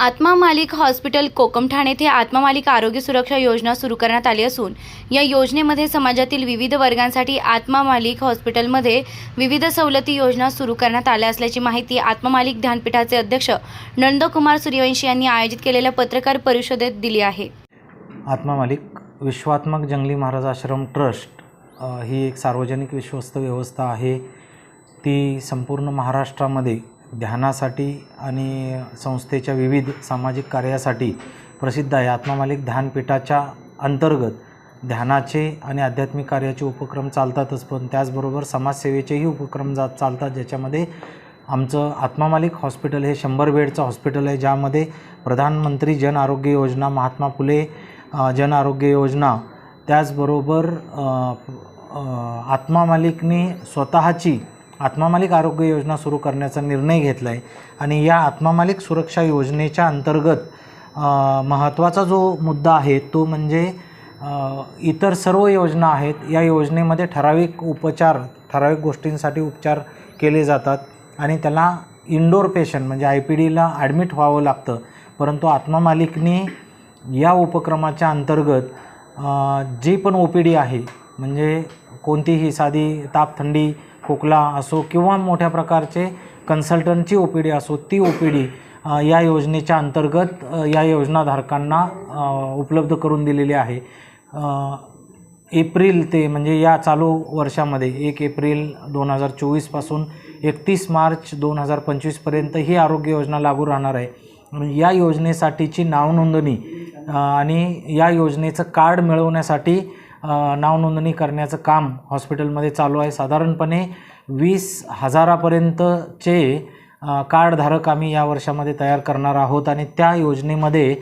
आत्मा मालिक हॉस्पिटल कोकमठाण येथे आत्मा मालिक आरोग्य सुरक्षा योजना सुरू करण्यात आली असून या योजनेमध्ये समाजातील विविध वर्गांसाठी आत्मा मालिक हॉस्पिटलमध्ये विविध सवलती योजना सुरू करण्यात आल्या असल्याची माहिती आत्मा मालिक ध्यानपीठाचे अध्यक्ष नंदकुमार सूर्यवंशी यांनी आयोजित केलेल्या पत्रकार परिषदेत दिली आहे. आत्मा मालिक विश्वात्मक जंगली महाराज आश्रम ट्रस्ट ही एक सार्वजनिक विश्वस्त व्यवस्था आहे. ती संपूर्ण महाराष्ट्रामध्ये ध्यानासाठी आणि संस्थेच्या विविध सामाजिक कार्यासाठी प्रसिद्ध आहे. आत्मा मालिक ध्यानपीठाच्या अंतर्गत ध्यानाचे आणि आध्यात्मिक कार्याचे उपक्रम चालतातच पण त्याचबरोबर समाजसेवेचेही उपक्रम जा चालतात ज्याच्यामध्ये आमचं आत्मा मालिक हॉस्पिटल हे शंभर बेडचं हॉस्पिटल आहे ज्यामध्ये प्रधानमंत्री जन आरोग्य योजना महात्मा फुले जन आरोग्य योजना त्याचबरोबर आत्मा मालिकने स्वतःची आत्मामालिक आरोग्य योजना सुरू करण्याचा निर्णय घेतला आहे आणि या आत्मामालिक सुरक्षा योजनेच्या अंतर्गत महत्त्वाचा जो मुद्दा आहे तो म्हणजे इतर सर्व योजना आहेत या योजनेमध्ये ठराविक उपचार ठराविक गोष्टींसाठी उपचार केले जातात आणि त्याला इंडोर पेशंट म्हणजे आय पी डीला ॲडमिट व्हावं लागतं. परंतु आत्मामालिकने या उपक्रमाच्या अंतर्गत जी पण ओ पी डी आहे म्हणजे कोणतीही साधी ताप थंडी खोकला असो किंवा मोठ्या प्रकारचे कन्सल्टंटची ओ पी डी असो ती ओ पी डी या योजनेच्या अंतर्गत या योजनाधारकांना उपलब्ध करून दिलेली आहे. एप्रिल ते म्हणजे या चालू वर्षामध्ये एक एप्रिल दोन हजार चोवीसपासून एकतीस मार्च दोन हजार पंचवीसपर्यंत ही आरोग्य योजना लागू राहणार आहे. या योजनेसाठीची नावनोंदणी आणि या योजनेचं कार्ड मिळवण्यासाठी नावनोंदणी करण्याचं काम हॉस्पिटलमध्ये चालू आहे. साधारणपणे वीस हजारापर्यंतचे कार्डधारक आम्ही या वर्षामध्ये तयार करणार आहोत आणि त्या योजनेमध्ये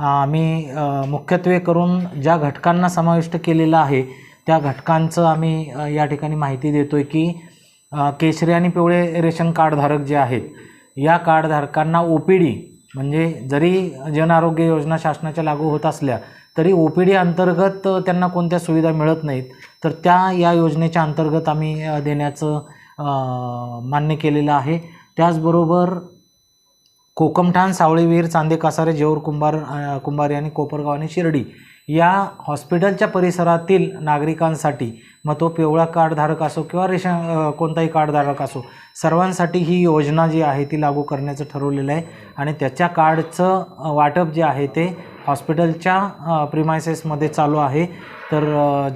आम्ही मुख्यत्वे करून ज्या घटकांना समाविष्ट केलेलं आहे त्या घटकांचं आम्ही या ठिकाणी माहिती देतो आहे की केशरी आणि पिवळे रेशन कार्डधारक जे आहेत या कार्डधारकांना ओ पी डी म्हणजे जरी जन आरोग्य योजना शासनाच्या लागू होत असल्या तरी ओ पी डी अंतर्गत त्यांना कोणत्या सुविधा मिळत नाहीत. तर त्या या योजनेच्या अंतर्गत आम्ही देण्याचं मान्य केलेलं आहे. त्याचबरोबर कोकमठाण सावळीवीर चांदे कासारे जेऊर कुंभार कुंभारी आणि कोपरगाव आणि शिर्डी या हॉस्पिटलच्या परिसरातील नागरिकांसाठी मग तो पिवळा कार्डधारक असो किंवा रेशन कोणताही कार्डधारक असो सर्वांसाठी ही योजना जी आहे ती लागू करण्याचं ठरवलेलं आहे. आणि त्याच्या कार्डचं वाटप जे आहे ते हॉस्पिटलच्या प्रिमायसेसमध्ये चालू आहे. तर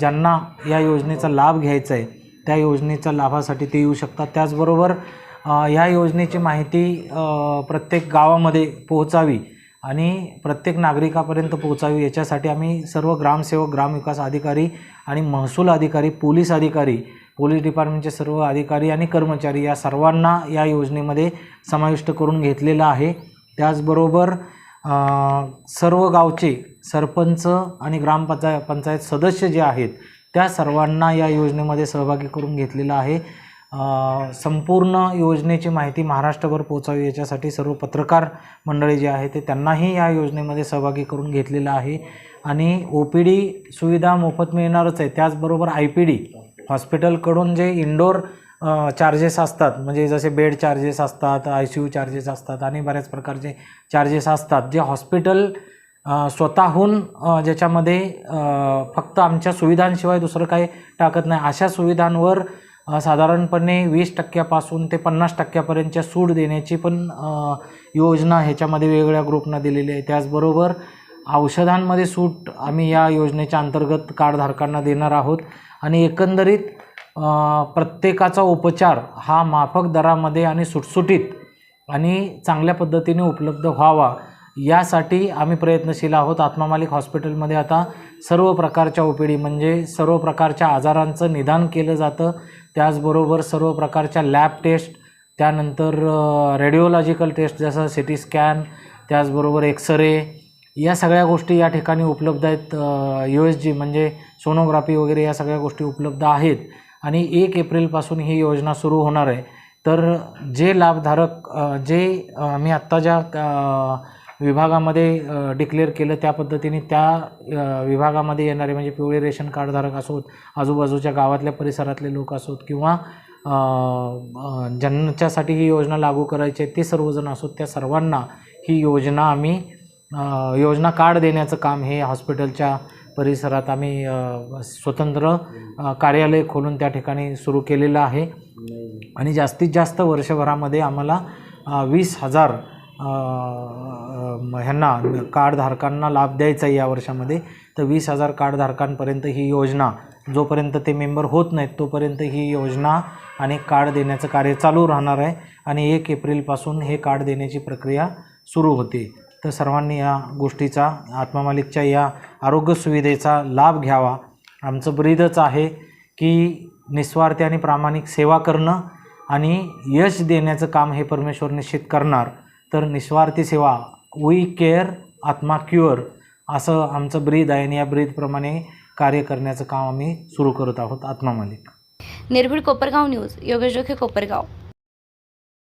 ज्यांना या योजनेचा लाभ घ्यायचा आहे त्या योजनेच्या लाभासाठी ते येऊ शकतात. त्याचबरोबर ह्या योजनेची माहिती प्रत्येक गावामध्ये पोहोचावी आणि प्रत्येक नागरिकापर्यंत पोहोचावी याच्यासाठी आम्ही सर्व ग्रामसेवक ग्रामविकास अधिकारी आणि महसूल अधिकारी पोलीस अधिकारी पोलीस डिपार्टमेंटचे सर्व अधिकारी आणि कर्मचारी या सर्वांना या योजनेमध्ये समाविष्ट करून घेतलेलं आहे. त्याचबरोबर सर्व गावचे सरपंच आणि ग्रामपंचाय पंचायत सदस्य जे आहेत त्या सर्वांना या योजनेमध्ये सहभागी करून घेतलेलं आहे. संपूर्ण योजनेची माहिती महाराष्ट्रभर पोचावी याच्यासाठी सर्व पत्रकार मंडळी जे आहे ते त्यांनाही या योजनेमध्ये सहभागी करून घेतलेलं आहे. आणि ओ पी डी सुविधा मोफत मिळणारच आहे. त्याचबरोबर आय पी डी हॉस्पिटलकडून जे इंडोर चार्जेस असतात. म्हणजे जसे बेड चार्जेस असतात आय सी यू चार्जेस असतात आणि बऱ्याच प्रकारचे चार्जेस असतात. जे हॉस्पिटल स्वतःहून ज्याच्यामध्ये फक्त आमच्या सुविधांशिवाय दुसरं काही टाकत नाही. अशा सुविधांवर साधारणपणे वीस टक्क्यापासून ते पन्नास टक्क्यापर्यंतच्या सूट देण्याची पण योजना ह्याच्यामध्ये वेगवेगळ्या ग्रुपना दिलेली आहे. त्याचबरोबर औषधांमध्ये सूट आम्ही या योजनेच्या अंतर्गत कार्डधारकांना देणार आहोत. आणि एकंदरीत प्रत्येकाचा उपचार हा माफक दरामध्ये आणि सुटसुटीत आणि चांगल्या पद्धतीने उपलब्ध व्हावा यासाठी आम्ही प्रयत्नशील आहोत. आत्मा मालिक हॉस्पिटलमध्ये आता सर्व प्रकारच्या ओ पी डी म्हणजे सर्व प्रकारच्या आजारांचं निदान केलं जातं. त्याचबरोबर सर्व प्रकारच्या लॅब टेस्ट त्यानंतर रेडिओलॉजिकल टेस्ट जसं सी टी स्कॅन त्याचबरोबर एक्सरे या सगळ्या गोष्टी या ठिकाणी उपलब्ध आहेत. यू एस जी म्हणजे सोनोग्राफी वगैरे या सगळ्या गोष्टी उपलब्ध आहेत. आणि एक एप्रिलपासून ही योजना सुरू होणार आहे. तर जे लाभधारक जे मी आत्ता ज्या विभागामध्ये डिक्लेअर केलं त्या पद्धतीने त्या विभागामध्ये येणारे म्हणजे पिवळे रेशन कार्डधारक असोत आजूबाजूच्या गावातल्या परिसरातले लोक असोत किंवा ज्यांच्यासाठी ही योजना लागू करायची आहे ते सर्वजण असोत त्या सर्वांना ही योजना आम्ही योजना कार्ड देण्याचं काम हे हॉस्पिटलच्या परिसरात आम्ही स्वतंत्र कार्यालय खोलून त्या ठिकाणी सुरू केलेलं आहे. आणि जास्तीत जास्त वर्षभरामध्ये आम्हाला वीस हजार ह्यांना कार्डधारकांना लाभ द्यायचा आहे या वर्षामध्ये. तर वीस हजार कार्डधारकांपर्यंत ही योजना जोपर्यंत ते मेंबर होत नाहीत तोपर्यंत ही योजना आणि कार्ड देण्याचं कार्य चालू राहणार आहे. आणि एक एप्रिलपासून हे कार्ड देण्याची प्रक्रिया सुरू होते. तर सर्वांनी या गोष्टीचा आत्मा मालिकच्या या आरोग्य सुविधेचा लाभ घ्यावा. आमचं ब्रीदच आहे की निस्वार्थी आणि प्रामाणिक सेवा करणं आणि यश देण्याचं काम हे परमेश्वर निश्चित करणार. तर निस्वार्थी सेवा वी केअर आत्मा क्युअर असं आमचं ब्रीद आहे आणि या ब्रीदप्रमाणे कार्य करण्याचं काम आम्ही सुरू करत आहोत आत्मा मालिक. निर्भीड कोपरगाव न्यूज योगेश जोखे कोपरगाव.